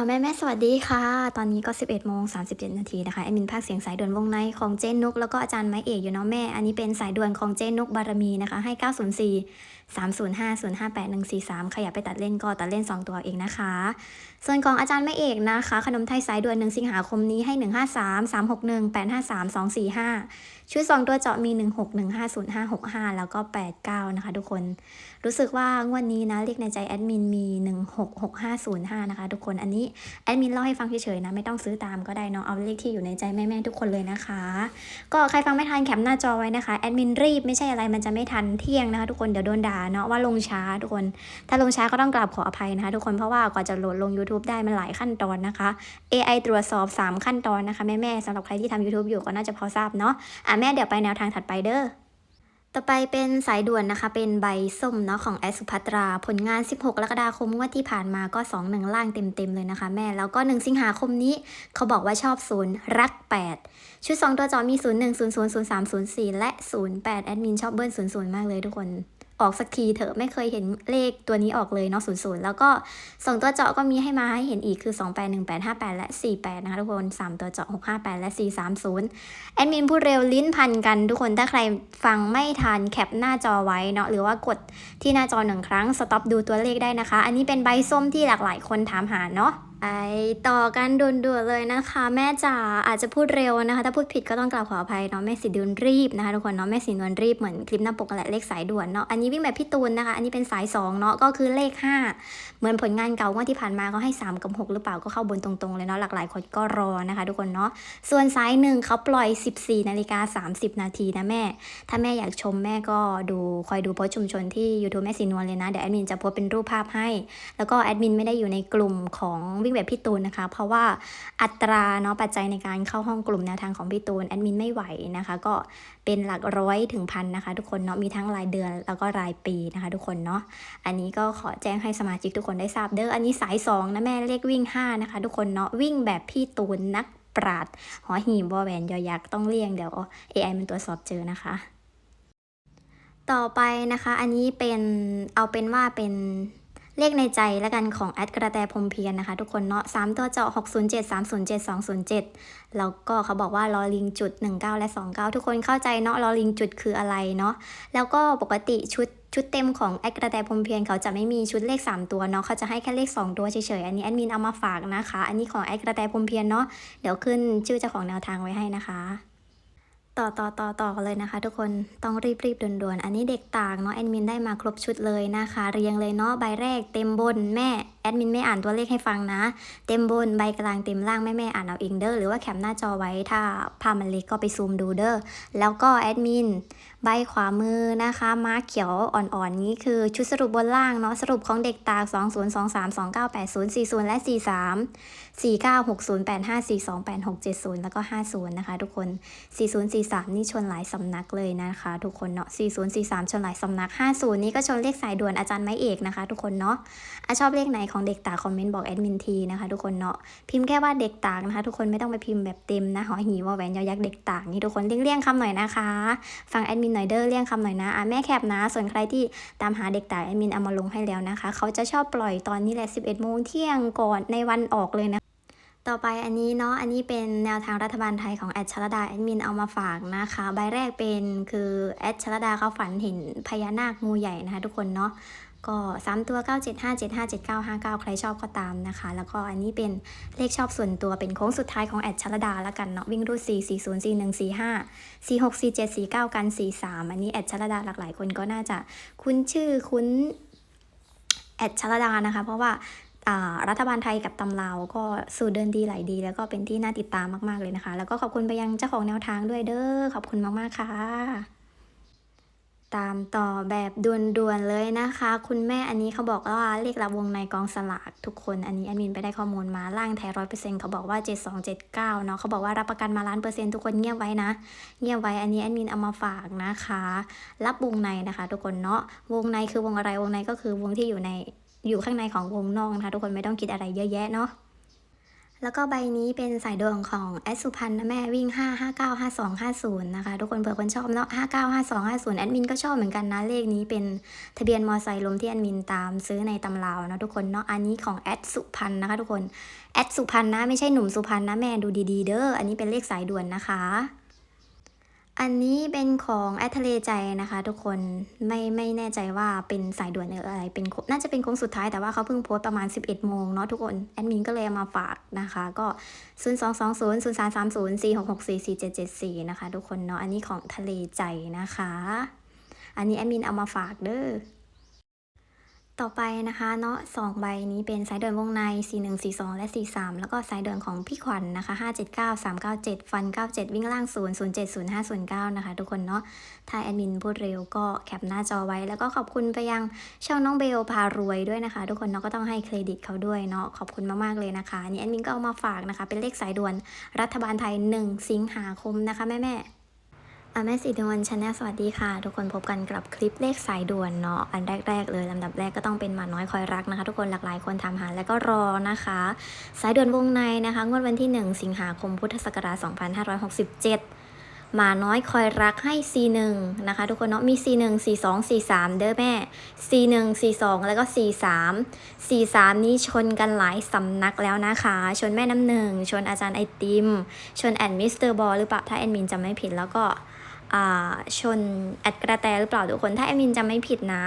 อแม่แม่สวัสดีค่ะ ตอนนี้ก็ 11โมง37 นาทีนะคะแอดมินภาคเสียงสายด่วนวงในของเจนนุก แล้วก็อาจารย์ไม้เอกอยู่เนาะแม่ อันนี้เป็นสายด่วนของเจนนุกบารมีนะคะ ให้ 904 305 058 143 ขยับไปตัดเล่นก็ตัดเล่น 2 ตัวเองนะคะ ส่วนของอาจารย์ไม้เอกนะคะ ขนมไทยสายด่วน 1 สิงหาคมนี้ให้ 153 361 853 245 ชุด 2 ตัวเจาะมี 16 15 05 65 แล้วก็ 89 นะคะ ทุกคน รู้สึกว่างวดนี้นะเลขในใจแอดมินมี 166505นะคะทุกคน อันนี้แอดมินเล่าให้ฟังเฉยๆนะ ไม่ต้องซื้อตามก็ได้เนาะเอาเลขที่อยู่ในใจแม่ๆทุกคนเลยนะคะ ก็ใครฟังไม่ทันแคปหน้าจอไว้นะคะแอดมินรีบไม่ใช่อะไรมันจะไม่ทันเที่ยงนะคะทุกคนเดี๋ยวโดนด่าเนาะว่าลงช้าทุกคน ถ้าลงช้าก็ต้องกราบขออภัยนะคะ ทุกคนเพราะว่ากว่าจะโหลดลง YouTube ได้มันหลายขั้นตอนนะคะ AI ตรวจสอบ 3 ขั้นตอนนะคะแม่ๆสำหรับใครที่ทำ YouTube อยู่ก็น่าจะพอทราบเนาะอะแม่เดี๋ยวไปแนวทางถัดไปเด้อ ต่อไปเป็นสายด่วนนะคะ เป็นใบส้มเนาะของแอสุภัตรา ผลงาน 16กรกฎาคมงวดที่ผ่านมาก็ 2 1 ล่างเต็มๆเลยนะคะแม่ แล้วก็ 1 สิงหาคมนี้เขาบอกว่าชอบ0รัก 8 ชุด 2 ตัวจอมี 0 1 0 0 0 3 0 4 และ 08 แอดมินชอบเบิ้ล0 0 มากเลยทุกคน ออกสักทีเถอะไม่เคยเห็นเลขตัวนี้ออกเลยเนาะ0 0แล้วก็2ตัวเจาะก็มีให้มาให้เห็นอีกคือ 2 8 1 8 5 8 และ 48 นะคะทุกคน 3 ตัวเจาะ 6 5 8 และ 430 แอดมินพูดเร็วลิ้นพันกันทุกคนถ้าใครฟังไม่ทันแคปหน้าจอไว้เนาะหรือว่ากดที่หน้าจอหนึ่งครั้งสต็อปดูตัวเลขได้นะคะ อันนี้เป็นใบส้มที่หลากหลายคนถามหาเนาะ ไปต่อกันด่วนๆเลยนะคะ แม่จ๋าอาจจะพูดเร็วนะคะ ถ้าพูดผิดก็ต้องกราบขออภัยเนาะแม่สีดวนรีบนะคะทุกคนเนาะแม่สีนวลรีบเหมือนคลิปหน้าปกแหละเลขสายด่วนเนาะอันนี้วิ่งแบบพี่ตูนนะคะ อันนี้เป็นสายสองเนาะก็คือเลขห้าเหมือนผลงานเก่าว่าที่ผ่านมาก็ให้ 3กับ6หรือเปล่าก็เข้าบนตรงๆเลยเนาะหลากหลายคนก็รอนะคะ ทุกคนเนาะส่วนซ้ายหนึ่งเขาปล่อย 14นาฬิกา30 นาทีนะแม่ ถ้าแม่อยากชมแม่ก็ดูคอยดูโพสชุมชนที่ YouTube แม่สีนวลเลยนะเดี๋ยวแอดมินจะโพสเป็นรูปภาพให้ แล้วก็แอดมินไม่ได้อยู่ในกลุ่มของวิ่งแบบพี่ตูนนะคะ เพราะว่าอัตราเนาะปัจจัยในการเข้าห้องกลุ่มแนวทางของพี่ตูนแอดมินไม่ไหวนะคะ ก็เป็นหลักร้อยถึงพันนะคะ ทุกคนเนาะมีทั้งรายเดือนแล้วก็รายปีนะคะ ทุกคนเนาะอันนี้ก็ขอแจ้งให้สมาชิกทุกคนได้ทราบเด้ออันนี้สาย2นะแม่เลขวิ่ง 5 นะคะ ทุกคนเนาะวิ่งแบบพี่ตูนนักปราดหอหีบบอแหวนยอยักษ์ต้องเลี่ยงเดี๋ยว AI มันตรวจสอบเจอนะคะ ต่อไปนะคะ อันนี้เป็นเอาเป็นว่าเป็น เลขในใจแล้วกันของแอดกระแตพรมเพียรนะคะ ทุกคนเนาะ3ตัวเจาะ607 307 207แล้วก็เขาบอกว่าลอลิงจุด19และ29ทุกคนเข้าใจเนาะลอลิงจุดคืออะไรเนาะแล้วก็ปกติชุดชุดเต็มของแอดกระแตพรมเพียรเขาจะไม่มีชุดเลข 3 ตัวเนาะเขาจะให้แค่เลข 2 ตัวเฉยๆอันนี้แอดมินเอามาฝากนะคะ อันนี้ของแอดกระแตพรมเพียรเนาะเดี๋ยวขึ้นชื่อเจ้าของแนวทางไว้ให้นะคะ ต่อต่อต่อต่อเลยนะคะ ทุกคนต้องรีบรีบด่วนๆ อันนี้เด็กต่างเนาะแอดมินได้มาครบชุดเลยนะคะ เรียงเลยเนาะใบแรกเต็มบนแม่ แอดมินไม่อ่านตัวเลขให้ฟังนะ เต็มบนใบกลางเต็มล่างแม่แม่อ่านเอาเองเด้อหรือว่าแคปหน้าจอไว้ถ้าภาพมันเล็กก็ไปซูมดูเด้อแล้วก็แอดมินใบขวามือนะคะมาร์กเขียวอ่อนๆนี้คือชุดสรุปบนล่างเนาะสรุปของเด็กตาก2023 2980 40 และ 43 4960 85 42 86 70 แล้วก็ 50 นะคะทุกคน 4043 นี่ชนหลายสำนักเลยนะคะทุกคนเนาะ4043 ชนหลายสำนัก 50 นี่ก็ชนเลขสายด่วนอาจารย์ไม้เอกนะคะ ทุกคนเนาะอะชอบเลขไหนของเด็กตากคอมเมนต์บอกแอดมินทีนะคะทุกคนเนาะพิมพ์แค่ว่าเด็กตากนะคะ ทุกคนไม่ต้องไปพิมพ์แบบเต็มนะหอหีวอแหวนยอยักษ์เด็กตากนี่ทุกคนเลี่ยงๆคำหน่อยนะคะ ฟังแอดมินหน่อยเด้อเลี่ยงคำหน่อยนะอะแม่แคปนะ ส่วนใครที่ตามหาเด็กตากแอดมินเอามาลงให้แล้วนะคะ เขาจะชอบปล่อยตอนนี้แหละ 11โมงเที่ยงก่อนในวันออกเลยนะต่อไปอันนี้เนาะ อันนี้เป็นแนวทางรัฐบาลไทยของแอดชลดาแอดมินเอามาฝากนะคะ ใบแรกเป็นคือแอดชลดาเขาฝันเห็นพญานาคงูใหญ่นะคะทุกคนเนาะ ก็ 3 ตัว 9 7 5 7 5 7 9 5 9ใครชอบก็ตามนะคะ แล้วก็อันนี้เป็นเลขชอบส่วนตัวเป็นโค้งสุดท้ายของแอดชลดาแล้วกันเนาะวิ่งรูด4 4 0 4 1 4 5 4 6 4 7 4 9 กัน 4 3 อันนี้แอดชลดาหลากหลายคนก็น่าจะคุ้นชื่อคุ้นแอดชลดานะคะ เพราะว่าอ่ารัฐบาลไทยกับตำลาวก็สู่เดินดีไหลดี แล้วก็เป็นที่น่าติดตามมาก ๆ เลยนะคะ แล้วก็ขอบคุณไปยังเจ้าของแนวทางด้วยเด้อขอบคุณมาก ๆ ค่ะ ตามต่อแบบด่วนๆเลยนะคะ คุณแม่อันนี้เขาบอกว่าเลขรับวงในกองสลากทุกคนอันนี้แอดมินไปได้ข้อมูลมาล่างแท้ร้อยเปอร์เซ็นต์เขาบอกว่า 7279เนาะเขาบอกว่ารับประกันมาล้านเปอร์เซ็นต์ทุกคนเงียบไว้นะ เงียบไว้อันนี้แอดมินเอามาฝากนะคะ รับวงในนะคะ ทุกคนเนาะวงในคือวงอะไรวงในก็คือวงที่อยู่ในอยู่ข้างในของวงนอกนะคะ ทุกคนไม่ต้องคิดอะไรเยอะแยะเนาะ แล้วก็ใบนี้เป็นสายดวงของแอดสุพันธ์นะแม่วิ่ง 5 5 9 5 2 5 0 นะคะ ทุกคนเผื่อคนชอบเนาะ5 9 5 2 5 0 แอดมินก็ชอบเหมือนกันนะ เลขนี้เป็นทะเบียนมอไซค์ลมที่แอดมินตามซื้อในตำราวนะทุกคนเนาะอันนี้ของแอดสุพันธ์นะคะทุกคนแอดสุพันธ์นะไม่ใช่หนุ่มสุพันธ์นะแม่ดูดีๆ เด้ออันนี้เป็นเลขสายด่วนนะคะ อันนี้เป็นของแอดทะเลใจนะคะ ทุกคนไม่ไม่แน่ใจว่าเป็นสายด่วนหรืออะไรเป็นน่าจะเป็นโค้งสุดท้ายแต่ว่าเขาเพิ่งโพสต์ประมาณ 11 โมงเนาะทุกคน แอดมินก็เลยเอามาฝากนะคะ ก็ 0 2 2 0 0 3 3 0 4 6 6 4 4 7 7 4 นะคะ ทุกคนเนาะอันนี้ของทะเลใจนะคะ อันนี้แอดมินเอามาฝากเด้อ ต่อไปนะคะเนาะสองใบนี้เป็นสายเดินวงใน 4 1 4 2 และ 4 3 แล้วก็สายเดินของพี่ขวัญนนะคะ 5 7 9 3 9 7 ฟัน 97 วิ่งล่าง 0 0 7 0 5 0 9 นะคะ ทุกคนเนาะถ้าแอดมินพูดเร็วก็แคปหน้าจอไว้ แล้วก็ขอบคุณไปยังช่องน้องเบลพารวยด้วยนะคะ ทุกคนเนาะก็ต้องให้เครดิตเขาด้วยเนาะขอบคุณมากๆเลยนะคะนี่แอดมินก็เอามาฝากนะคะ เป็นเลขสายด่วนรัฐบาลไทย 1 สิงหาคมนะคะแม่แม่ๆ อะแม่สีดวนชาแนลสวัสดีค่ะ ทุกคนพบกันกับคลิปเลขสายด่วนเนาะอันแรก ๆ เลยลำดับแรกก็ต้องเป็นหมาน้อยคอยรักนะคะ ทุกคนหลากหลายคนทำหาแล้วก็รอนะคะ สายด่วนวงในนะคะงวดวันที่ 1 สิงหาคมพุทธศักราช2567 หมาน้อยคอยรักให้ C1 นะคะ ทุกคนเนาะมี C1 C2 C3 เด้อแม่ C1 C2 แล้วก็ C3 C3 นี้ชนกันหลายสำนักแล้วนะคะ ชนแม่น้ำหนึ่งชนอาจารย์ไอติม ชนแอดมิสเตอร์บอลหรือเปล่าถ้าแอดมินจำไม่ผิดแล้วก็ ชนแอดกระแตหรือเปล่าทุกคน ถ้าแอดมินจำไม่ผิดนะ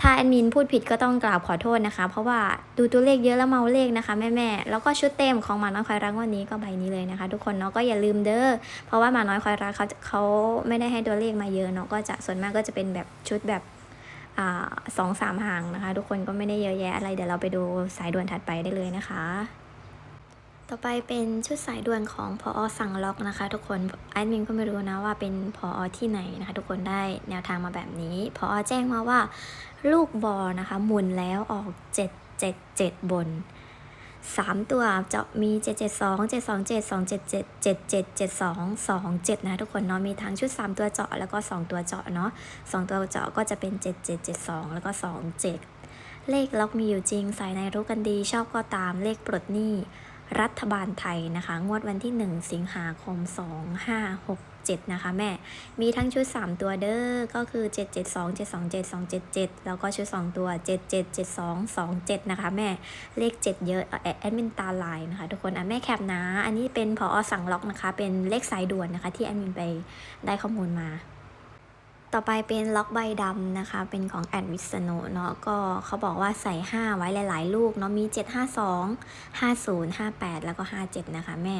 ถ้าแอดมินพูดผิดก็ต้องกราบขอโทษนะคะ เพราะว่าดูตัวเลขเยอะแล้วเมาเลขนะคะแม่แม่ๆแล้วก็ชุดเต็มของหมาน้อยคอยรักวันนี้ก็ใบนี้เลยนะคะ ทุกคนเนาะก็อย่าลืมเด้อ เพราะว่าหมาน้อยคอยรักเขาเขาไม่ได้ให้ตัวเลขมาเยอะเนาะก็จะส่วนมากก็จะเป็นแบบชุดแบบอ่าสองสามหางนะคะ ทุกคนก็ไม่ได้เยอะแยะอะไรเดี๋ยวเราไปดูสายด่วนถัดไปได้เลยนะคะ ต่อไปเป็นชุดสายด่วนของพอสั่งล็อกนะคะ ทุกคนแอดมินก็ไม่รู้นะว่าเป็นพออที่ไหนนะคะ ทุกคนได้แนวทางมาแบบนี้พออแจ้งมาว่า ลูกบอลนะคะ หมุนแล้วออก777บน3ตัวจะมี772 727 277 7772 27นะทุกคนเนาะมีทั้งชุด3ตัวเจาะแล้วก็2ตัวเจาะเนาะ2ตัวเจาะก็จะเป็น7772แล้วก็27เลขล็อกมีอยู่จริงสายในรู้กันดีชอบก็ตามเลขปลดหนี้ รัฐบาลไทยนะคะ งวดวันที่ 1 สิงหาคม 2567 นะคะแม่ มีทั้งชุด 3 ตัวเด้อ ก็คือ 772 727 277 แล้วก็ชุด 2 ตัว 7772 27 นะคะแม่ เลข 7 เยอะแอดแอดมินตาลายนะคะทุกคนอะแม่แคปนะ อันนี้เป็นพอสั่งล็อกนะคะ เป็นเลขสายด่วนนะคะ ที่แอดมินไปได้ข้อมูลมา ต่อไปเป็นล็อกใบดำนะคะ เป็นของแอดวิสโนเนาะก็เขาบอกว่าใส่ 5 ไว้หลาย ๆ ลูกเนาะมี 752 50 58 แล้วก็ 57 นะคะแม่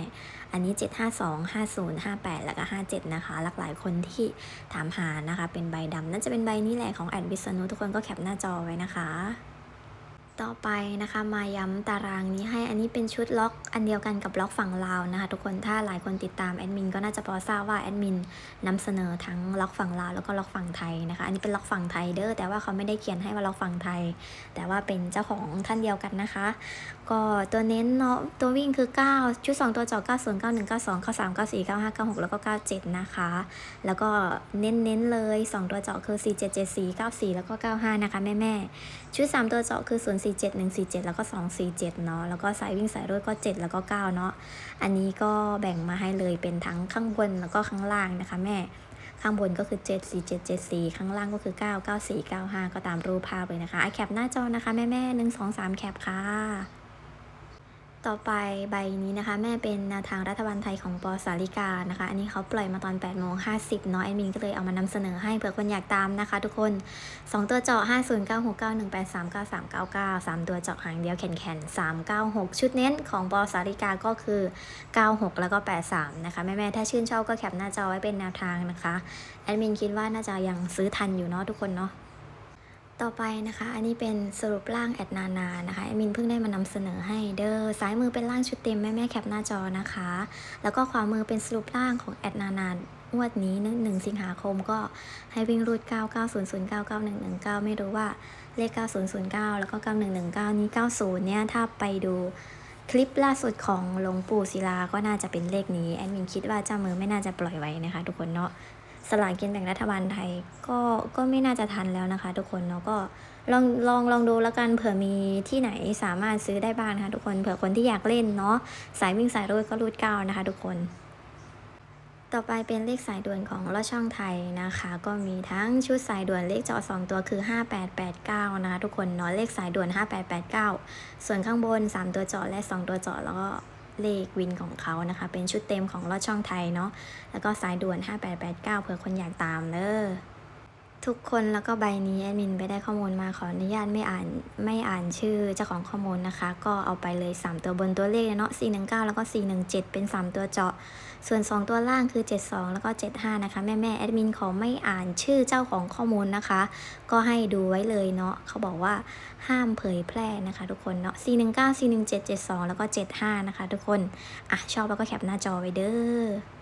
อันนี้ 752 50 58 แล้วก็ 57 นะคะ หลากหลายคนที่ถามหานะคะ เป็นใบดำน่าจะเป็นใบนี้แหละของแอดวิสโนทุกคนก็แคปหน้าจอไว้นะคะ ต่อไปนะคะมาย้ำตารางนี้ให้อันนี้เป็นชุดล็อกอันเดียวกันกับล็อกฝั่งลาวนะคะทุกคนถ้าหลายคนติดตามแอดมินก็น่าจะพอทราบว่าแอดมินนำเสนอทั้งล็อกฝั่งลาวแล้วก็ล็อกฝั่งไทยนะคะอันนี้เป็นล็อกฝั่งไทยเด้อแต่ว่าเขาไม่ได้เขียนให้ว่าล็อกฝั่งไทย แต่ว่าเป็นเจ้าของท่านเดียวกันนะคะ ก็ตัวเน้นเนาะตัววิ่งคือ 9 ชุด 2 ตัวเจาะ90 91 92 93 94 95 96 แล้วก็ 97 นะคะ แล้วก็เน้นๆเลย 2 ตัวเจาะคือ 4774 94 แล้วก็ 95 นะคะแม่ๆชุด 3 ตัวจาะคือ47147 แล้วก็ 247 เนาะ แล้วก็สายวิ่งสายรถก็ 7 แล้วก็ 9 เนาะ อันนี้ก็แบ่งมาให้เลยเป็นทั้งข้างบนแล้วก็ข้างล่างนะคะแม่ ข้างบนก็คือ 7 4 7 7 4 ข้างล่างก็คือ 9 9 4 9 5 ก็ตามรูปภาพเลยนะคะไอแคปหน้าจอนะคะแม่แม่1 2 3 แคปค่ะ ต่อไปใบนี้นะคะ แม่เป็นแนวทางรัฐบาลไทยของปอสาริกานะคะ อันนี้เขาปล่อยมาตอน8โมง50เนาะแอดมินก็เลยเอามานำเสนอให้เผื่อคนอยากตามนะคะ ทุกคน 2 ตัวเจาะ 509691839399 3 ตัวเจาะหางเดียวแขนแขน396 ชุดเน้นของปอสาริกาก็คือ 96 แล้วก็ 83 นะคะ แม่ๆถ้าชื่นชอบก็แคปหน้าจอไว้เป็นแนวทางนะคะแอดมินคิดว่าน่าจะยังซื้อทันอยู่เนาะทุกคนเนาะ ต่อไปนะคะ อันนี้เป็นสรุปร่างแอดนานานะคะแอดมินเพิ่งได้มานำเสนอให้เด้อซ้ายมือเป็นร่างชุดเต็มแม่แม่แคปหน้าจอนะคะ แล้วก็ขวามือเป็นสรุปร่างของแอดนานางวดนี้หนึ่งสิงหาคมก็ให้วิ่งรูด 9 9 0 0 9 9 1 1 9 ไม่รู้ว่าเลข 9009 แล้วก็ 9119 นี้ 90 เนี่ย ถ้าไปดูคลิปล่าสุดของหลวงปู่ศิลาก็น่าจะเป็นเลขนี้ แอดมินคิดว่าเจ้ามือไม่น่าจะปล่อยไว้นะคะทุกคนเนาะ สลากกินแบ่งรัฐบาลไทยก็ก็ไม่น่าจะทันแล้วนะคะ ทุกคนเนาะก็ลองลองลองดูแล้วกันเผื่อมีที่ไหนสามารถซื้อได้บ้างนะคะทุกคนเผื่อคนที่อยากเล่นเนาะสายวิ่งสายรูดก็รูดเก้านะคะ ทุกคน ต่อไปเป็นเลขสายด่วนของลอดช่องไทยนะคะ ก็มีทั้งชุดสายด่วนเลขจอ2ตัวคือ 5889 นะคะ ทุกคนเนาะเลขสายด่วน 5889 ส่วนข้างบน 3 ตัวเจาะและ 2 ตัวเจาะแล้วก็ เลขวินของเขานะคะ เป็นชุดเต็มของลอดช่องไทยเนาะแล้วก็สายด่วน 5889 เผื่อคนอยากตามเนอะ ทุกคนแล้วก็ใบนี้แอดมินไปได้ข้อมูลมาขออนุญาตไม่อ่านไม่อ่านชื่อเจ้าของข้อมูลนะคะ ก็เอาไปเลย 3 ตัวบนตัวเลขเนาะ419 แล้วก็ 417 เป็น 3 ตัวเจาะ ส่วน 2 ตัวล่างคือ 72 แล้วก็ 75 นะคะ แม่แม่แอดมินขอไม่อ่านชื่อเจ้าของข้อมูลนะคะ ก็ให้ดูไว้เลยเนาะเขาบอกว่าห้ามเผยแพร่นะคะ ทุกคนเนาะ419 417 72 แล้วก็ 75 นะคะ ทุกคนอะชอบแล้วก็แคปหน้าจอไว้เด้อ